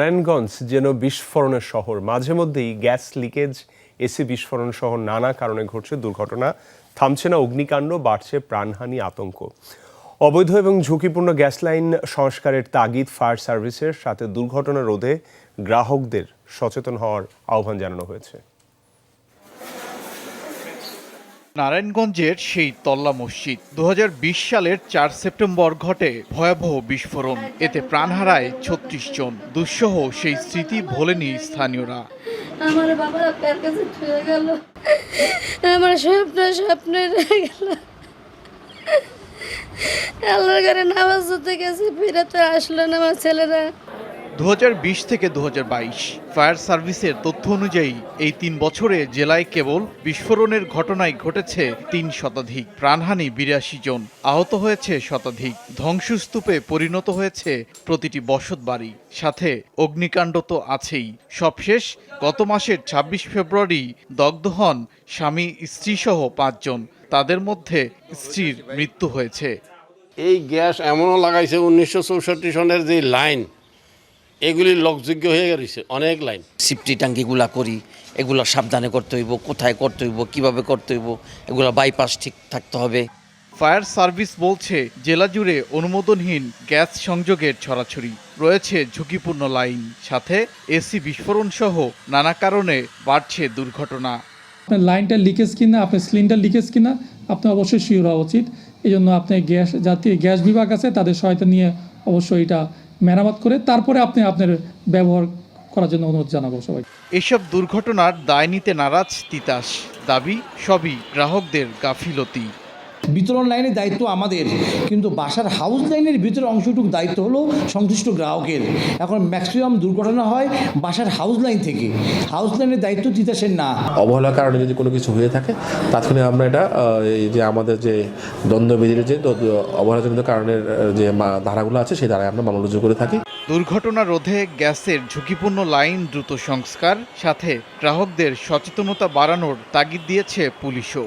নারায়ণগঞ্জ যেন বিস্ফোরণের শহর। মাঝে মধ্যেই গ্যাস লিকেজ, এসি বিস্ফোরণ সহ নানা কারণে ঘটছে দুর্ঘটনা। থামছে না অগ্নিকাণ্ড, বাড়ছে প্রাণহানি আতঙ্ক। অবৈধ এবং ঝুঁকিপূর্ণ গ্যাস লাইন সংস্কারের তাগিদ ফায়ার সার্ভিসের সাথে দুর্ঘটনা রোধে গ্রাহকদের সচেতন হওয়ার আহ্বান জানানো হয়েছে। নারায়ণগঞ্জের সেই তল্লা মসজিদ দু হাজার বিশ সালের চার সেপ্টেম্বর ঘটে ভয়াবহ বিস্ফোরণ। এতে প্রাণ হারায় ছত্রিশ জন। দুঃসহ সেই স্মৃতি ভোলেনি স্থানীয়রা। আমার বাবা আমার স্বপ্ন আল্লাহর ঘরে নামাজ পড়তে গেছি ফিরাতে আসলো না আমার ছেলেরা। দু হাজার বিশ থেকে দু হাজার বাইশ ফায়ার সার্ভিসের তথ্য অনুযায়ী এই তিন বছরে জেলায় কেবল বিস্ফোরণের ঘটনায় ঘটেছে তিন শতাধিক, প্রাণহানি বিরাশি জন আহত হয়েছে শতাধিক, ধ্বংসস্তূপে পরিণত হয়েছে প্রতিটি বসত বাড়ি। সাথে অগ্নিকাণ্ড তো আছেই। সবশেষ গত মাসের ২৬ ফেব্রুয়ারি দগ্ধ হন স্বামী স্ত্রীসহ পাঁচজন তাদের মধ্যে স্ত্রীর মৃত্যু হয়েছে। এই গ্যাস এমনও লাগাইছে উনিশশো চৌষট্টি সনের যে লাইন এগুলি লোকযোগ্য হয়ে গেছে অনেক লাইন। সিফটি ট্যাঙ্কিগুলা করি এগুলো সাবধানে করতে হইব কোথায় করতে হইব কীভাবে করতে হইব এগুলো বাইপাস ঠিক থাকতে হবে। ফায়ার সার্ভিস বলছে জেলা জুড়ে অনুমোদনহীন গ্যাস সংযোগের ছড়াছড়ি। রয়েছে ঝুঁকিপূর্ণ লাইন সাথে এসি বিস্ফোরণ সহ নানা কারণে বাড়ছে দুর্ঘটনা। আপনার লাইনটা লিকেজ কিনা আপনার সিলিন্ডার লিকেজ কিনা আপনার অবশ্যই শিওর হওয়া উচিত। এই জন্য আপনি গ্যাস জাতীয় গ্যাস বিভাগ আছে তাদের সহায়তা নিয়ে অবশ্যই এটা মেরামত করে তারপরে আপনি আপনার ব্যবহার করার জন্য অনুরোধ জানাব সবাই এসব দুর্ঘটনার দায় নিতে নারাজ তিতাস। দাবি, সবই গ্রাহকদের গাফিলতি। বিতরণ লাইনের দায়িত্ব আমাদের। কিন্তু বাসার হাউস লাইনের ভিতরে অংশটুকু দায়িত্ব হলো সংশ্লিষ্ট গ্রাহকের। এখন ম্যাক্সিমাম দুর্ঘটনা হয় বাসার হাউস লাইন থেকে। হাউস লাইনের দায়িত্ব তিতাসের না। অবহেলার কারণে যদি কোনো কিছু হয়ে থাকে তাৎক্ষণিক আমরা এটা এই যে আমাদের যে দ্বন্দ্ববিধির যে অবহেলাজনিত কারণের যে ধারাগুলো আছে সেই ধারায় আমরা মামলা রুজু করে থাকি। দুর্ঘটনা রোধে গ্যাসের ঝুঁকিপূর্ণ লাইন দ্রুত সংস্কার সাথে গ্রাহকদের সচেতনতা বাড়ানোর তাগিদ দিয়েছে পুলিশও।